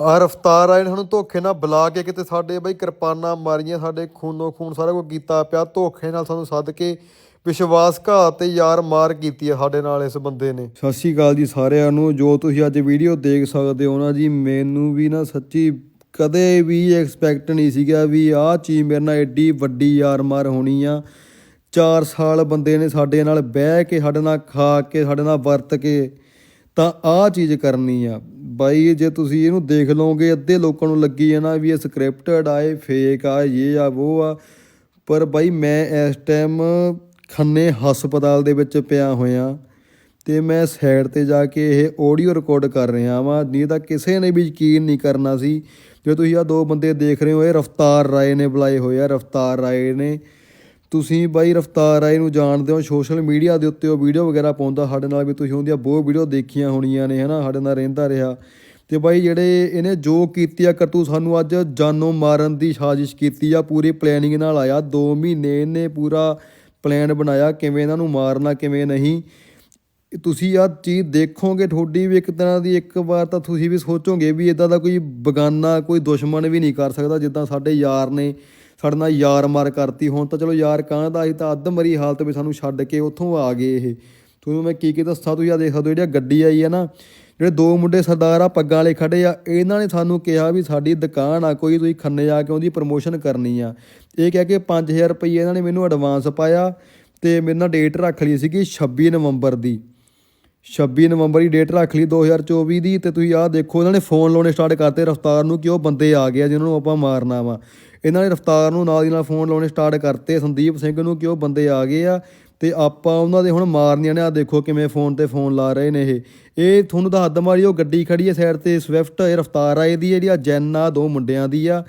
ਆ ਰਫਤਾਰ ਆਏ ਨੇ ਸਾਨੂੰ ਧੋਖੇ ਨਾਲ ਬੁਲਾ ਕੇ ਕਿਤੇ ਸਾਡੇ ਬਈ ਕਿਰਪਾਨਾਂ ਮਾਰੀਆਂ, ਸਾਡੇ ਖੂਨੋ ਖੂਨ ਸਾਰਾ ਕੁਝ ਕੀਤਾ ਪਿਆ, ਧੋਖੇ ਨਾਲ ਸਾਨੂੰ ਸੱਦ ਕੇ ਵਿਸ਼ਵਾਸਘਾਤ ਤੇ ਯਾਰ ਮਾਰ ਕੀਤੀ ਆ ਸਾਡੇ ਨਾਲ ਇਸ ਬੰਦੇ ਨੇ। ਸਤਿ ਸ਼੍ਰੀ ਅਕਾਲ ਜੀ ਸਾਰਿਆਂ ਨੂੰ, ਜੋ ਤੁਸੀਂ ਅੱਜ ਵੀਡੀਓ ਦੇਖ ਸਕਦੇ ਹੋ ਨਾ ਜੀ, ਮੈਨੂੰ ਵੀ ਨਾ ਸੱਚੀ ਕਦੇ ਵੀ ਐਕਸਪੈਕਟ ਨਹੀਂ ਸੀਗਾ ਵੀ ਆਹ ਚੀਜ਼ ਮੇਰੇ ਨਾਲ ਐਡੀ ਵੱਡੀ ਯਾਰ ਮਾਰ ਹੋਣੀ ਆ। 4 ਸਾਲ ਬੰਦੇ ਨੇ ਸਾਡੇ ਨਾਲ ਬਹਿ ਕੇ, ਸਾਡੇ ਨਾਲ ਖਾ ਕੇ, ਸਾਡੇ ਨਾਲ ਵਰਤ ਕੇ ਤਾਂ ਆਹ ਚੀਜ਼ ਕਰਨੀ ਆ। ਬਾਈ, ਜੇ ਤੁਸੀਂ ਇਹਨੂੰ ਦੇਖ ਲਓਗੇ, ਅੱਧੇ ਲੋਕਾਂ ਨੂੰ ਲੱਗੀ ਆ ਨਾ ਵੀ ਇਹ ਸਕ੍ਰਿਪਟਡ ਆ, ਇਹ ਫੇਕ ਆ, ਇਹ ਆ, ਉਹ ਆ। ਪਰ ਬਾਈ, ਮੈਂ ਇਸ ਟਾਈਮ ਖੰਨੇ ਹਸਪਤਾਲ ਦੇ ਵਿੱਚ ਪਿਆ ਹੋਇਆ। ਤੇ ਮੈਂ ਸਾਈਡ ਤੇ ਜਾ ਕੇ ਇਹ ਆਡੀਓ ਰਿਕਾਰਡ ਕਰ ਰਿਹਾ ਵਾਂ। ਨਹੀਂ ਤਾਂ ਕਿਸੇ ਨੇ ਵੀ ਯਕੀਨ ਨਹੀਂ ਕਰਨਾ ਸੀ। ਜੇ ਤੁਸੀਂ ਆ ਦੋ ਬੰਦੇ ਦੇਖ ਰਹੇ ਹੋ, ਇਹ ਰਫਤਾਰ ਰਾਏ ਨੇ ਬੁਲਾਏ ਹੋਏ ਆ, ਰਫਤਾਰ ਰਾਏ ਨੇ। ਤੁਸੀਂ ਬਾਈ ਰਫਤਾਰ ਰਾਏ ਨੂੰ ਜਾਣਦੇ ਹੋ ਸੋਸ਼ਲ ਮੀਡੀਆ ਦੇ ਉੱਤੇ ਉਹ ਵੀਡੀਓ ਵਗੈਰਾ ਪਾਉਂਦਾ, ਸਾਡੇ ਨਾਲ ਵੀ ਤੁਸੀਂ ਉਹਦੀਆਂ ਬਹੁਤ ਵੀਡੀਓ ਦੇਖੀਆਂ ਹੋਣੀਆਂ ਨੇ, ਹਨਾ, ਸਾਡੇ ਨਾਲ ਰਹਿੰਦਾ ਰਿਹਾ। ਤੇ ਬਾਈ ਜਿਹੜੇ ਇਹਨੇ ਜੋ ਕੀਤੀ ਆ ਕਰਤੂ ਸਾਨੂੰ ਅੱਜ ਜਾਨੋਂ ਮਾਰਨ ਦੀ ਸਾਜ਼ਿਸ਼ ਕੀਤੀ ਆ, ਪੂਰੀ ਪਲੈਨਿੰਗ ਨਾਲ ਆਇਆ 2 ਮਹੀਨੇ ਇਹਨੇ ਪੂਰਾ ਪਲਾਨ ਬਣਾਇਆ, ਕਿਵੇਂ ਇਹਨਾਂ ਨੂੰ ਮਾਰਨਾ, ਕਿਵੇਂ ਨਹੀਂ। ਤੁਸੀਂ ਆ ਚੀਜ਼ ਦੇਖੋਗੇ, ਤੁਹਾਡੀ ਵੀ ਇੱਕ ਤਰ੍ਹਾਂ ਦੀ ਇੱਕ ਵਾਰ ਤਾਂ ਤੁਸੀਂ ਵੀ ਸੋਚੋਗੇ ਵੀ ਇਦਾਂ ਦਾ ਕੋਈ ਬਗਾਨਾ, ਕੋਈ ਦੁਸ਼ਮਣ ਵੀ ਨਹੀਂ ਕਰ ਸਕਦਾ, ਜਿੱਦਾਂ ਸਾਡੇ ਯਾਰ ਨੇ। ਸਾਡੇ ਨਾਲ ਯਾਰ ਮਾਰ ਕਰਤੀ। ਹੁਣ ਤਾਂ ਚਲੋ ਯਾਰ ਕਾਂ ਦਾ ਅਸੀਂ ਤਾਂ ਅੱਧ ਮਰੀ ਹਾਲਤ ਵਿੱਚ ਸਾਨੂੰ ਛੱਡ ਕੇ ਉੱਥੋਂ ਆ ਗਏ ਇਹ। ਤੁਹਾਨੂੰ ਮੈਂ ਕੀ ਕੀ ਦੱਸਾਂ ਤੁਸੀਂ ਆ ਦੇਖ ਸਕਦੇ ਹੋ ਜਿਹੜੀ ਗੱਡੀ ਆਈ ਹੈ ਨਾ, ਜਿਹੜੇ ਦੋ ਮੁੰਡੇ ਸਰਦਾਰ ਆ, ਪੱਗਾਂ ਵਾਲੇ ਖੜੇ ਆ, ਇਹਨਾਂ ਨੇ ਸਾਨੂੰ ਕਿਹਾ ਵੀ ਸਾਡੀ ਦੁਕਾਨ ਆ, ਕੋਈ ਤੁਸੀਂ ਖੰਨੇ ਜਾ ਕੇ ਉਹਦੀ ਪ੍ਰਮੋਸ਼ਨ ਕਰਨੀ ਆ। ਇਹ ਕਹਿ ਕੇ 5000 ਰੁਪਏ ਇਹਨਾਂ ਨੇ ਮੈਨੂੰ ਐਡਵਾਂਸ ਪਾਇਆ ਤੇ ਮੇਰੇ ਨਾਲ ਡੇਟ ਰੱਖ ਲਈ ਸੀਗੀ 26 ਨਵੰਬਰ ਦੀ। 26 ਨਵੰਬਰ ਦੀ ਡੇਟ ਰੱਖ ਲਈ 2024 ਦੀ ਤੇ ਤੁਸੀਂ ਆਹ ਦੇਖੋ, ਇਹਨਾਂ ਨੇ ਫੋਨ ਲਾਉਣੇ ਸਟਾਰਟ ਕਰਤੇ ਰਫਤਾਰ ਨੂੰ ਕਿ ਉਹ ਬੰਦੇ ਆ ਗਏ ਆ ਜਿਨ੍ਹਾਂ ਨੂੰ ਆਪਾਂ ਮਾਰਨਾ ਵਾ। ਇਹਨਾਂ ਨੇ ਰਫਤਾਰ ਨੂੰ ਨਾਲ ਦੀ ਨਾਲ ਫੋਨ ਲਾਉਣੇ ਸਟਾਰਟ ਕਰਤੇ। ਸੰਦੀਪ ਸਿੰਘ ਨੂੰ ਕਿ ਉਹ ਬੰਦੇ ਆ ਗਏ ਆ ਤੇ ਆਪਾਂ ਉਹਨਾਂ ਦੇ ਹੁਣ ਮਾਰਨੀਆਂ ਨੇ। ਆ ਦੇਖੋ ਕਿਵੇਂ ਫੋਨ ਤੇ ਫੋਨ ਲਾ ਰਹੇ ਨੇ ਇਹ। ਇਹ ਤੁਹਾਨੂੰ ਤਾਂ ਹੱਦ ਮਾਰੀ, ਉਹ ਗੱਡੀ ਖੜੀ ਹੈ ਸਾਈਡ ਤੇ ਸਵਿਫਟ ਇਹ ਰਫਤਾਰ ਆਏ ਦੀ ਹੈ ਜਿਹੜੀ ਆ ਜੈਨ ਆ, ਦੋ ਮੁੰਡਿਆਂ ਦੀ ਆ।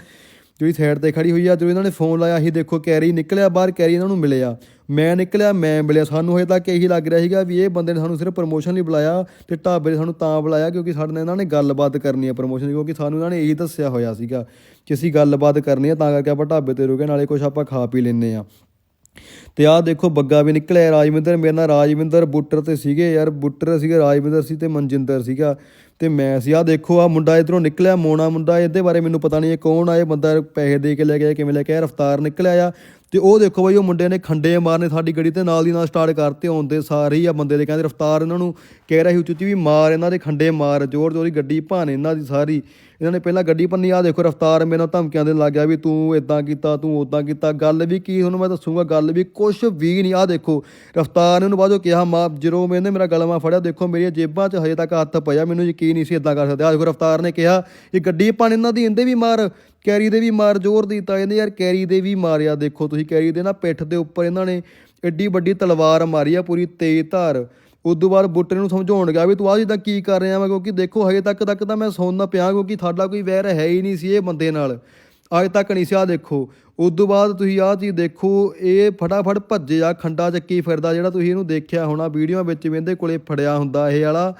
ਜਿਹੜੀ ਸਾਈਡ ਤੇ ਖੜੀ ਹੋਈ ਆ, ਜਦੋਂ ਇਹਨਾਂ ਨੇ ਫੋਨ ਲਾਇਆ, ਅਸੀਂ ਦੇਖੋ ਕੈਰੀ ਨਿਕਲਿਆ, ਬਾਹਰ ਕੈਰੀ ਇਹਨਾਂ ਨੂੰ ਮਿਲਿਆ। ਮੈਂ ਨਿਕਲਿਆ, ਮੈਂ ਮਿਲਿਆ। ਸਾਨੂੰ ਹਜੇ ਤੱਕ ਇਹੀ ਲੱਗ ਰਿਹਾ ਸੀਗਾ ਵੀ ਇਹ ਬੰਦੇ ਨੇ ਸਾਨੂੰ ਸਿਰਫ ਪ੍ਰਮੋਸ਼ਨ ਲਈ ਬੁਲਾਇਆ ਤੇ ਢਾਬੇ ਨੇ ਸਾਨੂੰ ਤਾਂ ਬੁਲਾਇਆ ਕਿਉਂਕਿ ਸਾਡੇ ਨਾਲ ਇਹਨਾਂ ਨੇ ਗੱਲਬਾਤ ਕਰਨੀ ਹੈ ਪ੍ਰਮੋਸ਼ਨ ਦੀ, ਕਿਉਂਕਿ ਸਾਨੂੰ ਇਹਨਾਂ ਨੇ ਇਹੀ ਦੱਸਿਆ ਹੋਇਆ ਸੀਗਾ ਕਿ ਅਸੀਂ ਗੱਲਬਾਤ ਕਰਨੀ ਹੈ ਤਾਂ ਕਰਕੇ ਆਪਾਂ ਢਾਬੇ ਤੇ ਰੁਕੇ, ਨਾਲੇ ਕੁਝ ਆਪਾਂ ਖਾ ਪੀ ਲੈਨੇ ਆ। ਤੇ ਆਹ ਦੇਖੋ, ਬੱਗਾ ਵੀ ਨਿਕਲਿਆ, ਰਾਜਵਿੰਦਰ ਮੇਰੇ ਨਾਲ, ਰਾਜਵਿੰਦਰ ਬੁੱਟਰ ਤੇ ਸੀਗੇ ਯਾਰ, ਬੁੱਟਰ ਸੀਗੇ, ਰਾਜਵਿੰਦਰ ਸੀ ਤੇ ਮਨਜਿੰਦਰ ਸੀਗਾ। ਤੇ ਮੈਂ ਸੀ, ਆਹ ਦੇਖੋ ਆ ਮੁੰਡਾ ਇਧਰੋਂ ਨਿਕਲਿਆ ਮੋਣਾ ਮੁੰਡਾ, ਇਹਦੇ ਬਾਰੇ ਮੈਨੂੰ ਪਤਾ ਨਹੀਂ ਇਹ ਕੌਣ ਆ, ਇਹ ਬੰਦਾ ਪੈਸੇ ਦੇ ਕੇ ਲੈ ਗਿਆ ਕਿਵੇਂ ਲੈ ਕੇ ਆਇਆ, ਰਫਤਾਰ ਨਿਕਲਿਆ ਆ। ਤੇ ਉਹ ਦੇਖੋ ਬਾਈ, ਉਹ ਮੁੰਡੇ ਨੇ ਖੰਡੇ ਮਾਰਨੇ ਸਾਡੀ ਗੱਡੀ ਤੇ ਨਾਲ ਦੀ ਨਾਲ ਸਟਾਰਟ ਕਰਤੇ ਆਉਂਦੇ ਸਾਰੇ ਹੀ ਆ ਬੰਦੇ ਦੇ, ਕਹਿੰਦੇ ਰਫਤਾਰ ਇਹਨਾਂ ਨੂੰ ਕਹਿ ਰਿਹਾ ਸੀ ਉੱਚੀ ਉੱਚੀ ਵੀ ਮਾਰ ਇਹਨਾਂ ਦੇ ਖੰਡੇ ਮਾਰ ਜ਼ੋਰ ਜ਼ੋਰੀ ਗੱਡੀ ਭਾਨ ਇਹਨਾਂ ਦੀ ਸਾਰੀ। ਇਹਨਾਂ ਨੇ ਪਹਿਲਾਂ ਗੱਡੀ ਪੰਨੀ ਆ ਦੇਖੋ ਰਫਤਾਰ ਮੇਰੇ ਨਾਲ ਧਮਕੀਆਂ ਦੇਣ ਲੱਗ ਗਿਆ ਵੀ ਤੂੰ ਇਦਾਂ ਕੀਤਾ, ਤੂੰ ਉਦਾਂ ਕੀਤਾ, ਗੱਲ ਵੀ ਕੀ ਤੁਹਾਨੂੰ ਮੈਂ ਦੱਸੂਗਾ, ਗੱਲ ਵੀ ਕੁਝ ਵੀ ਨਹੀਂ। ਆ ਦੇਖੋ, ਰਫਤਾਰ ਨੇ ਉਹਨੂੰ ਬਾਅਦੋਂ ਕਿਹਾ, ਮਾ, ਜਦੋਂ ਮੈਨੇ ਮੇਰਾ ਗਲਮਾ ਫੜਿਆ, ਦੇਖੋ ਮੇਰੀਆਂ ਜੇਬਾਂ 'ਚ ਹਜੇ ਤੱਕ ਹੱਥ ਪਿਆ, ਮੈਨੂੰ ਯਕੀਨ ਨਹੀਂ ਸੀ ਇਦਾਂ ਕਰ ਸਕਦੇ। ਆ ਦੇਖੋ ਰਫਤਾਰ ਨੇ ਕਿਹਾ, ਇਹ ਗੱਡੀ ਭਾਣ ਇਹਨਾਂ ਦੀ, ਇਹਦੇ ਵੀ ਮਾਰ। ਕੈਰੀ ਦੇ ਵੀ ਮਾਰ ਜ਼ੋਰ ਦੀ ਤਾਂ ਇਹਨੇ ਯਾਰ ਕੈਰੀ ਦੇ ਵੀ ਮਾਰਿਆ, ਦੇਖੋ ਤੁਸੀਂ ਕੈਰੀ ਦੇ ਨਾ ਪਿੱਠ ਦੇ ਉੱਪਰ ਇਹਨਾਂ ਨੇ ਐਡੀ ਵੱਡੀ ਤਲਵਾਰ ਮਾਰੀ ਆ ਪੂਰੀ ਤੇਜ਼ ਧਾਰ। ਉਦੋਂ ਬਾਅਦ ਬੁੱਟੇ ਨੂੰ ਸਮਝਾਉਣ ਗਿਆ ਵੀ ਤੂੰ ਆਹ ਜਿੱਦਾਂ ਕੀ ਕਰ ਰਿਹਾ ਵਾ, ਕਿਉਂਕਿ ਦੇਖੋ ਹਜੇ ਤੱਕ ਤੱਕ ਤਾਂ ਮੈਂ ਸੌਂਦਾ ਪਿਆ, ਕਿਉਂਕਿ ਸਾਡਾ ਕੋਈ ਵੈਰ ਹੈ ਹੀ ਨਹੀਂ ਸੀ ਇਹ ਬੰਦੇ ਨਾਲ। ਅੱਜ ਤੱਕ ਨਹੀਂ ਸੀ ਆ ਦੇਖੋ। ਤੋਂ ਬਾਅਦ ਤੁਸੀਂ ਆਹ ਚੀਜ਼ ਦੇਖੋ, ਇਹ ਫਟਾਫਟ ਭੱਜੇ ਆ, ਖੰਡਾ ਚੱਕੀ ਫਿਰਦਾ ਜਿਹੜਾ ਤੁਸੀਂ ਇਹਨੂੰ ਦੇਖਿਆ ਹੋਣਾ, ਵੀਡੀਓ ਵਿੱਚ ਵੀ ਇਹਦੇ ਕੋਲੇ ਫੜਿਆ ਹੁੰਦਾ ਇਹ ਵਾਲਾ।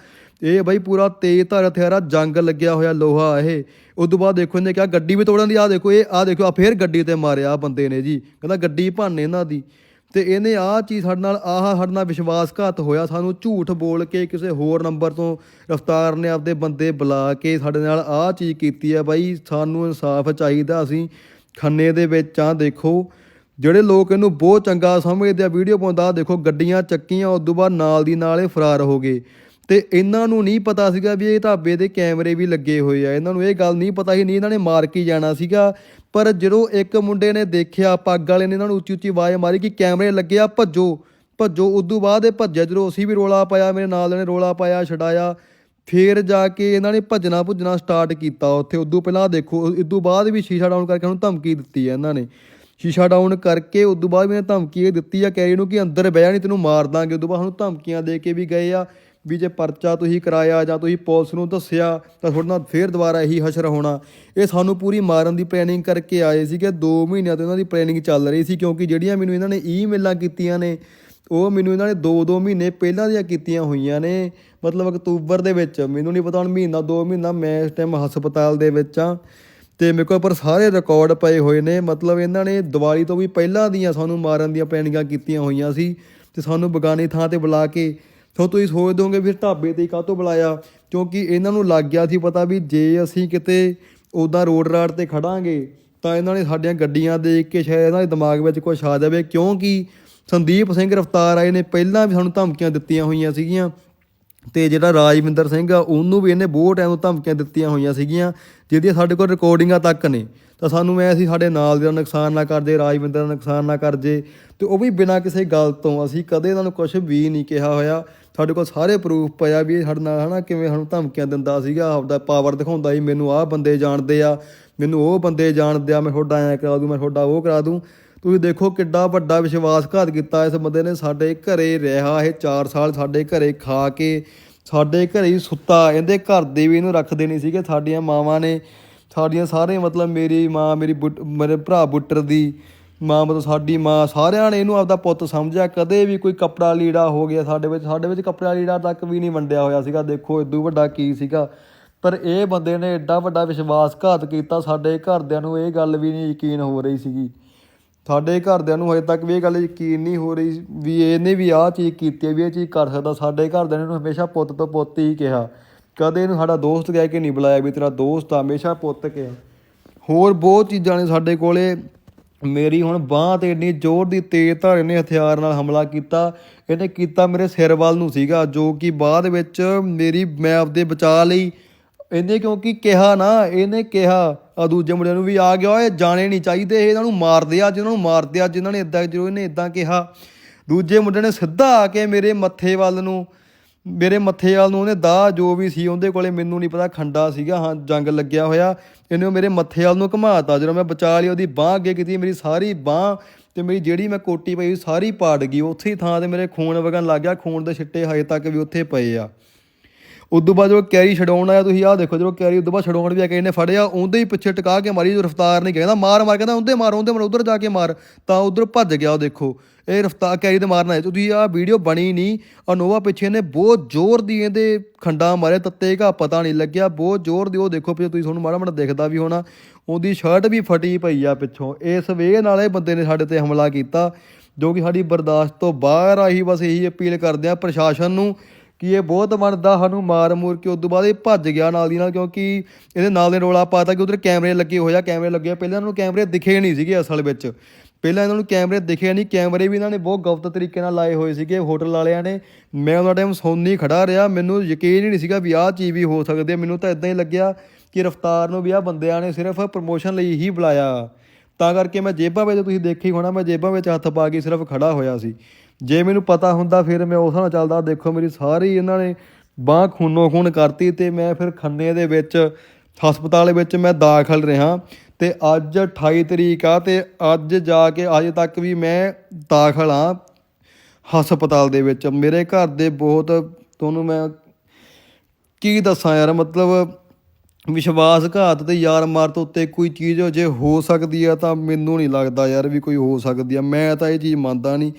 ਇਹ ਬਾਈ ਪੂਰਾ ਤੇਜ਼ ਧਾਰ ਹਥਿਆਰਾ, ਜੰਗ ਲੱਗਿਆ ਹੋਇਆ ਲੋਹਾ ਇਹ। ਉਦੋਂ ਬਾਅਦ ਦੇਖੋ ਇਹਨੇ ਕਿਹਾ, ਗੱਡੀ ਵੀ ਤੋੜਨ ਦੀ ਆ ਦੇਖੋ, ਇਹ ਆ ਦੇਖੋ ਆ ਫੇਰ ਗੱਡੀ ਤੇ ਮਾਰਿਆ ਆਹ ਬੰਦੇ ਨੇ ਜੀ। ਕਹਿੰਦਾ ਗੱਡੀ ਭੰਨ ਇਹਨਾਂ ਦੀ। ਤੇ ਇਹਨੇ ਆਹ ਚੀਜ਼ ਸਾਡੇ ਨਾਲ, ਆਹ ਸਾਡੇ ਨਾਲ ਵਿਸ਼ਵਾਸਘਾਤ ਹੋਇਆ। ਸਾਨੂੰ ਝੂਠ ਬੋਲ ਕੇ ਕਿਸੇ ਹੋਰ ਨੰਬਰ ਤੋਂ ਰਫਤਾਰ ਨੇ ਆਪਦੇ ਬੰਦੇ ਬੁਲਾ ਕੇ ਸਾਡੇ ਨਾਲ ਆਹ ਚੀਜ਼ ਕੀਤੀ ਆ ਬਾਈ, ਸਾਨੂੰ ਇਨਸਾਫ ਚਾਹੀਦਾ। ਅਸੀਂ ਖੰਨੇ ਦੇ ਵਿੱਚ ਆ ਦੇਖੋ। ਜਿਹੜੇ ਲੋਕ ਇਹਨੂੰ ਬਹੁਤ ਚੰਗਾ ਸਮਝਦੇ ਆ, ਵੀਡੀਓ ਪਾਉਂਦਾ ਦੇਖੋ, ਗੱਡੀਆਂ ਚੱਕੀਆਂ ਉਦੋਂ ਬਾਅਦ ਨਾਲ ਦੀ ਨਾਲ ਇਹ ਫਰਾਰ ਹੋ ਗਏ। ਤੇ ਇਹਨਾਂ ਨੂੰ ਨਹੀਂ ਪਤਾ ਸੀਗਾ ਵੀ ਇਹ ਢਾਬੇ ਦੇ ਕੈਮਰੇ ਵੀ ਲੱਗੇ ਹੋਏ ਆ। ਇਹਨਾਂ ਨੂੰ ਇਹ ਗੱਲ ਨਹੀਂ ਪਤਾ ਸੀ, ਨਹੀਂ ਇਹਨਾਂ ਨੇ ਮਾਰ ਕੇ ਜਾਣਾ ਸੀਗਾ। ਪਰ ਜਦੋਂ ਇੱਕ ਮੁੰਡੇ ਨੇ ਦੇਖਿਆ, ਪੱਗ ਵਾਲੇ ਨੇ ਇਹਨਾਂ ਨੂੰ ਉੱਚੀ ਉੱਚੀ ਆਵਾਜ਼ ਮਾਰੀ ਕਿ ਕੈਮਰੇ ਲੱਗੇ ਆ, ਭੱਜੋ ਭੱਜੋ। ਉਦੋਂ ਬਾਅਦ ਇਹ ਭੱਜਿਆ, ਜਦੋਂ ਅਸੀਂ ਵੀ ਰੋਲਾ ਪਾਇਆ, ਮੇਰੇ ਨਾਲ ਦੇ ਨੇ ਰੋਲਾ ਪਾਇਆ, ਛਡਾਇਆ। ਫੇਰ ਜਾ ਕੇ ਇਹਨਾਂ ਨੇ ਭੱਜਣਾ ਭੁੱਜਣਾ ਸਟਾਰਟ ਕੀਤਾ ਉੱਥੇ। ਉਦੋਂ ਪਹਿਲਾਂ ਆਹ ਦੇਖੋ ਉਦੋਂ ਬਾਅਦ ਵੀ ਸ਼ੀਸ਼ਾ ਡਾਊਨ ਕਰਕੇ ਉਹਨੂੰ ਧਮਕੀ ਦਿੱਤੀ ਹੈ ਇਹਨਾਂ ਨੇ। ਸ਼ੀਸ਼ਾ ਡਾਊਨ ਕਰਕੇ ਉਦੋਂ ਬਾਅਦ ਵੀ ਇਹਨੇ ਧਮਕੀ ਇਹ ਦਿੱਤੀ ਆ ਕੈਰੀ ਨੂੰ ਕਿ ਅੰਦਰ ਬਹਿ ਨਹੀਂ ਤੈਨੂੰ ਮਾਰ ਦਾਂਗੇ। ਉਦੋਂ ਬਾਅਦ ਉਹਨੂੰ ਧਮਕੀਆਂ ਦੇ ਕੇ ਵੀ ਗਏ ਆ। ਵੀ ਜੇ ਪਰਚਾ ਤੁਸੀਂ ਕਰਾਇਆ ਜਾਂ ਤੁਸੀਂ ਪੁਲਿਸ ਨੂੰ ਦੱਸਿਆ ਤਾਂ ਤੁਹਾਡੇ ਨਾਲ ਫੇਰ ਦੁਬਾਰਾ ਇਹੀ ਹਸ਼ਰ ਹੋਣਾ। ਇਹ ਸਾਨੂੰ ਪੂਰੀ ਮਾਰਨ ਦੀ ਪਲੈਨਿੰਗ ਕਰਕੇ ਆਏ ਸੀਗੇ 2 ਮਹੀਨਿਆਂ ਤੋਂ ਇਹਨਾਂ ਦੀ ਪਲੈਨਿੰਗ ਚੱਲ ਰਹੀ ਸੀ ਕਿਉਂਕਿ ਜਿਹੜੀਆਂ ਮੈਨੂੰ ਇਹਨਾਂ ਨੇ ਈਮੇਲਾਂ ਕੀਤੀਆਂ ਨੇ, ਉਹ ਮੈਨੂੰ ਇਹਨਾਂ ਨੇ 2-2 ਮਹੀਨੇ ਪਹਿਲਾਂ ਦੀਆਂ ਕੀਤੀਆਂ ਹੋਈਆਂ ਨੇ। ਮਤਲਬ ਅਕਤੂਬਰ ਦੇ ਵਿੱਚ, ਮੈਨੂੰ ਨਹੀਂ ਪਤਾ ਹੁਣ ਮਹੀਨਾ 2 ਮਹੀਨਾ ਮੈਂ ਇਸ ਟਾਈਮ ਹਸਪਤਾਲ ਦੇ ਵਿੱਚ ਆ ਤੇ ਮੇਰੇ ਕੋਲ ਪਰ ਸਾਰੇ ਰਿਕਾਰਡ ਪਏ ਹੋਏ ਨੇ। ਮਤਲਬ ਇਹਨਾਂ ਨੇ ਦੀਵਾਲੀ ਤੋਂ ਵੀ ਪਹਿਲਾਂ ਦੀਆਂ ਸਾਨੂੰ ਮਾਰਨ ਦੀਆਂ ਪਲੈਨਿੰਗਾਂ ਕੀਤੀਆਂ ਹੋਈਆਂ ਸੀ ਤੇ ਸਾਨੂੰ ਬਗਾਨੀ ਥਾਂ ਤੇ ਬੁਲਾ ਕੇ ਸੋ ਤੁਸੀਂ ਸੋਚਦੇ ਹੋਗੇ ਫਿਰ ਢਾਬੇ ਤੇ ਕਾਹਤੋਂ ਬੁਲਾਇਆ? ਕਿਉਂਕਿ ਇਹਨਾਂ ਨੂੰ ਲੱਗ ਗਿਆ ਸੀ ਪਤਾ ਵੀ ਜੇ ਅਸੀਂ ਕਿਤੇ ਉਦਾਂ ਰੋਡ ਰਾਡ ਤੇ ਖੜਾਂਗੇ, ਤਾਂ ਇਹਨਾਂ ਨੇ ਸਾਡੀਆਂ ਗੱਡੀਆਂ ਦੇਖ ਕੇ ਸ਼ਾਇਦ ਇਹਨਾਂ ਦੇ ਦਿਮਾਗ ਵਿੱਚ ਕੁਝ ਆ ਜਾਵੇ। ਕਿਉਂਕਿ ਸੰਦੀਪ ਸਿੰਘ ਰਫਤਾਰ ਆਏ ਨੇ, ਪਹਿਲਾਂ ਵੀ ਸਾਨੂੰ ਧਮਕੀਆਂ ਦਿੱਤੀਆਂ ਹੋਈਆਂ ਸੀਗੀਆਂ ਤੇ ਜਿਹੜਾ ਰਾਜਵਿੰਦਰ ਸਿੰਘ ਆ, ਉਹਨੂੰ ਵੀ ਇਹਨੇ ਬਹੁਤ ਟਾਈਮ ਤੋਂ ਧਮਕੀਆਂ ਦਿੱਤੀਆਂ ਹੋਈਆਂ ਸੀਗੀਆਂ, ਜਿਹਦੀਆਂ ਸਾਡੇ ਕੋਲ ਰਿਕਾਰਡਿੰਗਾਂ ਤੱਕ ਨੇ। ਤਾਂ ਸਾਨੂੰ ਐ ਸੀ, ਸਾਡੇ ਨਾਲ ਦੇ ਨੁਕਸਾਨ ਨਾ ਕਰ ਜੇ, ਰਾਜਵਿੰਦਰ ਦਾ ਨੁਕਸਾਨ ਨਾ ਕਰ ਜੇ। ਤੇ ਉਹ ਵੀ ਬਿਨਾਂ ਕਿਸੇ ਗੱਲ ਤੋਂ ਅਸੀਂ ਕਦੇ ਇਹਨਾਂ ਨੂੰ ਕੁਝ ਵੀ ਨਹੀਂ ਕਿਹਾ ਹੋਇਆ। ਸਾਡੇ ਕੋਲ ਸਾਰੇ ਪ੍ਰੂਫ ਪਿਆ ਵੀ ਇਹ ਸਾਡੇ ਨਾਲ ਹਨਾ ਕਿਵੇਂ ਸਾਨੂੰ ਧਮਕੀਆਂ ਦਿੰਦਾ ਸੀਗਾ, ਆਪਦਾ ਪਾਵਰ ਦਿਖਾਉਂਦਾ ਸੀ, ਮੈਨੂੰ ਆਹ ਬੰਦੇ ਜਾਣਦੇ ਆ, ਮੈਨੂੰ ਉਹ ਬੰਦੇ ਜਾਣਦੇ ਆ, ਮੈਂ ਤੁਹਾਡਾ ਐਂ ਕਰਾ ਦੂੰ, ਮੈਂ ਤੁਹਾਡਾ ਉਹ ਕਰਾ ਦੂੰ। ਤੁਸੀਂ ਦੇਖੋ ਕਿੱਡਾ ਵੱਡਾ ਵਿਸ਼ਵਾਸਘਾਤ ਕੀਤਾ ਇਸ ਬੰਦੇ ਨੇ, ਸਾਡੇ ਘਰੇ ਰਿਹਾ ਇਹ 4 ਸਾਲ, ਸਾਡੇ ਘਰੇ ਖਾ ਕੇ, ਸਾਡੇ ਘਰੇ ਹੀ ਸੁੱਤਾ, ਇਹਦੇ ਘਰ ਦੇ ਵੀ ਇਹਨੂੰ ਰੱਖਦੇ ਨਹੀਂ ਸੀਗੇ, ਸਾਡੀਆਂ ਮਾਵਾਂ ਨੇ, ਸਾਡੀਆਂ ਸਾਰੇ ਮਤਲਬ ਮੇਰੀ ਮਾਂ, ਮੇਰੀ ਬੁੱਟ- ਮੇਰੇ ਭਰਾ ਬੁੱਟਰ ਦੀ ਮਾਂ ਮਤਲਬ ਸਾਡੀ ਮਾਂ, ਸਾਰਿਆਂ ਨੇ ਇਹਨੂੰ ਆਪਦਾ ਪੁੱਤ ਸਮਝਿਆ। ਕਦੇ ਵੀ ਕੋਈ ਕੱਪੜਾ ਲੀੜਾ ਹੋ ਗਿਆ ਸਾਡੇ ਵਿੱਚ ਸਾਡੇ ਵਿੱਚ ਕੱਪੜਾ ਲੀੜਾ ਤੱਕ ਵੀ ਨਹੀਂ ਵੰਡਿਆ ਹੋਇਆ ਸੀਗਾ। ਦੇਖੋ ਇਦੋਂ ਵੱਡਾ ਕੀ ਸੀਗਾ। ਪਰ ਇਹ ਬੰਦੇ ਨੇ ਐਡਾ ਵੱਡਾ ਵਿਸ਼ਵਾਸਘਾਤ ਕੀਤਾ, ਸਾਡੇ ਘਰਦਿਆਂ ਨੂੰ ਇਹ ਗੱਲ ਵੀ ਨਹੀਂ ਯਕੀਨ ਹੋ ਰਹੀ ਸੀਗੀ। ਸਾਡੇ ਘਰਦਿਆਂ ਨੂੰ ਹਜੇ ਤੱਕ ਵੀ ਇਹ ਗੱਲ ਯਕੀਨ ਨਹੀਂ ਹੋ ਰਹੀ ਵੀ ਇਹਨੇ ਵੀ ਆਹ ਚੀਜ਼ ਕੀਤੀ ਵੀ ਇਹ ਚੀਜ਼ ਕਰ ਸਕਦਾ। ਸਾਡੇ ਘਰਦਿਆਂ ਨੇ ਇਹਨੂੰ ਹਮੇਸ਼ਾ ਪੁੱਤ ਤੋਂ ਪੁੱਤ ਹੀ ਕਿਹਾ। ਕਦੇ ਇਹਨੂੰ ਸਾਡਾ ਦੋਸਤ ਕਹਿ ਕੇ ਨਹੀਂ ਬੁਲਾਇਆ ਵੀ ਤੇਰਾ ਦੋਸਤ ਆ, ਹਮੇਸ਼ਾ ਪੁੱਤ ਕਿਹਾ। ਹੋਰ ਬਹੁਤ ਚੀਜ਼ਾਂ ਨੇ ਸਾਡੇ ਕੋਲੇ। ਮੇਰੀ ਹੁਣ ਬਾਹ ਤੇ ਇੰਨੀ ਜ਼ੋਰ ਦੀ ਤੇਜ਼ ਧਾਰ ਨੇ ਹਥਿਆਰ ਨਾਲ ਹਮਲਾ ਕੀਤਾ। ਇਹਨੇ ਕੀਤਾ ਮੇਰੇ ਸਿਰ ਵੱਲ ਨੂੰ ਸੀਗਾ, ਜੋ ਕਿ ਬਾਅਦ ਵਿੱਚ ਮੇਰੀ ਮੈਂ ਆਪਦੇ ਬਚਾ ਲਈ ਇਹਨੇ ਕਿਉਂਕਿ ਕਿਹਾ ਨਾ, ਇਹਨੇ ਕਿਹਾ ਆ ਦੂਜੇ ਮੁੰਡਿਆਂ ਨੂੰ ਵੀ ਆ ਗਿਆ ਓਏ ਜਾਣੇ ਨਹੀਂ ਚਾਹੀਦੇ, ਇਹ ਇਹਨਾਂ ਨੂੰ ਮਾਰਦੇ ਆ ਜਿਹਨਾਂ ਨੂੰ ਮਾਰਦੇ ਆ ਜਿਨ੍ਹਾਂ ਨੇ ਇਦਾਂ ਜਦੋਂ ਇਹਨੇ ਇਦਾਂ ਕਿਹਾ, ਦੂਜੇ ਮੁੰਡੇ ਨੇ ਸਿੱਧਾ ਆ ਕੇ ਮੇਰੇ ਮੱਥੇ ਵੱਲ ਨੂੰ ਮੇਰੇ ਮੱਥੇ ਵਾਲ ਨੂੰ ਉਹਨੇ ਦਾ ਜੋ ਵੀ ਸੀ, ਉਹਦੇ ਕੋਲੇ ਮੈਨੂੰ ਨਹੀਂ ਪਤਾ, ਖੰਡਾ ਸੀਗਾ, ਹਾਂ, ਜੰਗ ਲੱਗਿਆ ਹੋਇਆ। ਇਹਨੇ ਉਹ ਮੇਰੇ ਮੱਥੇ ਵਾਲ ਨੂੰ ਘੁਮਾਤਾ, ਜਦੋਂ ਮੈਂ ਬਚਾ ਲਈ, ਉਹਦੀ ਬਾਹ ਅੱਗੇ ਕੀਤੀ, ਮੇਰੀ ਸਾਰੀ ਬਾਹ ਤੇ ਮੇਰੀ ਜਿਹੜੀ ਮੈਂ ਕੋਟੀ ਪਈ ਸੀ ਸਾਰੀ ਪਾੜ ਗਈ। ਉੱਥੇ ਹੀ ਥਾਂ ਤੇ ਮੇਰੇ ਖੂਨ ਵਗਣ ਲੱਗ ਗਿਆ, ਖੂਨ ਦੇ ਛਿੱਟੇ ਹਜੇ ਤੱਕ ਵੀ ਉੱਥੇ ਪਏ ਆ। ਉਦੋਂ ਬਾਅਦ ਜਦੋਂ ਕੈਰੀ ਛਡਾਉਣ ਆਇਆ, ਤੁਸੀਂ ਆਹ ਦੇਖੋ ਜਦੋਂ ਕੈਰੀ ਉਦੋਂ ਬਾਅਦ ਛਡਾਉਣ ਵੀ ਆ ਕੇ ਇਹਨੇ ਫੜਿਆ, ਉਹਦੇ ਹੀ ਪਿੱਛੇ ਟਿਕਾ ਕੇ ਮਾਰੀ, ਜੋ ਰਫਤਾਰ ਨਹੀਂ ਕਹਿੰਦਾ ਮਾਰ ਮਾਰ ਕਹਿੰਦਾ, ਉਹਦੇ ਮਾਰ ਉਹਦੇ ਮਾਰ, ਉਧਰ ਜਾ ਕੇ ਮਾਰ, ਤਾਂ ਉਧਰ ਭੱਜ ਗਿਆ ਉਹ ਦੇਖੋ। ਇਹ ਰਫਤਾਰ ਕੈਰੀ ਤੇ ਮਾਰਨਾ ਹੈ ਤੁਸੀਂ ਆਹ ਵੀਡੀਓ ਬਣੀ ਨਹੀਂ ਅਨੋਵਾ ਪਿੱਛੇ ਨੇ ਬਹੁਤ ਜ਼ੋਰ ਦੀ ਇਹਦੇ ਖੰਡਾ ਮਾਰੇ, ਤੱਤੇ ਘਾ ਪਤਾ ਨਹੀਂ ਲੱਗਿਆ, ਬਹੁਤ ਜ਼ੋਰ ਦੀ ਉਹ ਦੇਖੋ, ਪਿੱਛੇ ਤੁਸੀਂ ਤੁਹਾਨੂੰ ਮਾੜਾ ਮਾੜਾ ਦਿਖਦਾ ਵੀ ਹੋਣਾ, ਉਹਦੀ ਸ਼ਰਟ ਵੀ ਫਟੀ ਪਈ ਆ ਪਿੱਛੋਂ। ਇਸ ਵੇਹ ਨਾਲ ਇਹ ਬੰਦੇ ਨੇ ਸਾਡੇ ਤੇ ਹਮਲਾ ਕੀਤਾ, ਜੋ ਕਿ ਸਾਡੀ ਬਰਦਾਸ਼ਤ ਤੋਂ ਬਾਹਰ ਆਹੀ ਬਸ ਇਹੀ ਅਪੀਲ ਕਰਦੇ ਆ ਪ੍ਰਸ਼ਾਸਨ ਨੂੰ ਕਿ ਇਹ ਬਹੁਤ ਮੰਨਦਾ ਸਾਨੂੰ ਮਾਰ ਮੂਰ ਕੇ, ਉਦੋਂ ਬਾਅਦ ਇਹ ਭੱਜ ਗਿਆ ਨਾਲ ਦੀ ਨਾਲ ਕਿਉਂਕਿ ਇਹਦੇ ਨਾਲ ਦੇ ਰੋਲਾ ਪਾਤਾ ਕਿ ਉਧਰ ਕੈਮਰੇ ਲੱਗੇ ਹੋਇਆ ਕੈਮਰੇ ਲੱਗੇ ਪਹਿਲਾਂ ਇਹਨਾਂ ਨੂੰ ਕੈਮਰੇ ਦਿਖੇ ਨਹੀਂ ਸੀਗੇ ਅਸਲ ਵਿੱਚ। ਪਹਿਲਾਂ ਇਹਨਾਂ ਨੂੰ ਕੈਮਰੇ ਦਿਖੇ ਨਹੀਂ, ਕੈਮਰੇ ਵੀ ਇਹਨਾਂ ਨੇ ਬਹੁਤ ਗਲਤ ਤਰੀਕੇ ਨਾਲ ਲਾਏ ਹੋਏ ਸੀਗੇ ਹੋਟਲ ਵਾਲਿਆਂ ਨੇ। ਮੈਂ ਉਹਨਾਂ ਟਾਈਮ ਸੌਂਦੀ ਖੜਾ ਰਿਹਾ, ਮੈਨੂੰ ਯਕੀਨ ਹੀ ਨਹੀਂ ਸੀਗਾ ਵੀ ਆਹ ਚੀਜ਼ ਵੀ ਹੋ ਸਕਦੀ ਹੈ। ਮੈਨੂੰ ਤਾਂ ਇਦਾਂ ਹੀ ਲੱਗਿਆ ਕਿ ਰਫਤਾਰ ਨੂੰ ਵੀ ਆਹ ਬੰਦਿਆਂ ਨੇ ਸਿਰਫ ਪ੍ਰਮੋਸ਼ਨ ਲਈ ਹੀ ਬੁਲਾਇਆ। ਤਾਂ ਕਰਕੇ ਮੈਂ ਜੇਬਾਂ ਵਿੱਚ, ਤੁਸੀਂ ਦੇਖੀ ਹੋਣਾ, ਮੈਂ ਜੇਬਾਂ ਵਿੱਚ ਹੱਥ ਪਾ ਕੇ ਸਿਰਫ ਖੜਾ ਹੋਇਆ ਸੀ। ਜੇ ਮੈਨੂੰ ਪਤਾ ਹੁੰਦਾ ਫਿਰ ਮੈਂ ਉਸ ਨਾਲ ਚੱਲਦਾ। ਦੇਖੋ ਮੇਰੀ ਸਾਰੀ ਇਹਨਾਂ ਨੇ ਬਾਹ ਖੂਨੋ ਖੂਨ ਕਰਤੀ ਤੇ ਮੈਂ ਫਿਰ ਖੰਨੇ ਦੇ ਵਿੱਚ, ਹਸਪਤਾਲ ਵਿੱਚ ਮੈਂ ਦਾਖਲ ਰਿਹਾ ਤੇ ਅੱਜ 28 ਤਰੀਕ ਆ ਤੇ ਅੱਜ ਜਾ ਕੇ ਅਜੇ ਤੱਕ ਵੀ ਮੈਂ ਦਾਖਲ ਆ ਹਸਪਤਾਲ ਦੇ ਵਿੱਚ। ਮੇਰੇ ਘਰ ਦੇ ਬਹੁਤ, ਤੁਹਾਨੂੰ ਮੈਂ ਕੀ ਦੱਸਾਂ ਯਾਰ, ਮਤਲਬ ਵਿਸ਼ਵਾਸਘਾਤ ਤੇ ਯਾਰ ਮਾਰ ਤੋਂ ਉੱਤੇ ਕੋਈ ਚੀਜ਼ ਜੇ ਹੋ ਸਕਦੀ ਆ ਤਾਂ ਮੈਨੂੰ ਨਹੀਂ ਲੱਗਦਾ ਯਾਰ ਵੀ ਕੋਈ ਹੋ ਸਕਦੀ ਆ। ਮੈਂ ਤਾਂ ਇਹ ਚੀਜ਼ ਮੰਨਦਾ ਨਹੀਂ।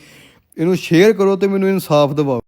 ਇਹਨੂੰ ਸ਼ੇਅਰ ਕਰੋ ਤੇ ਮੈਨੂੰ ਇਨਸਾਫ ਦਿਵਾਓ।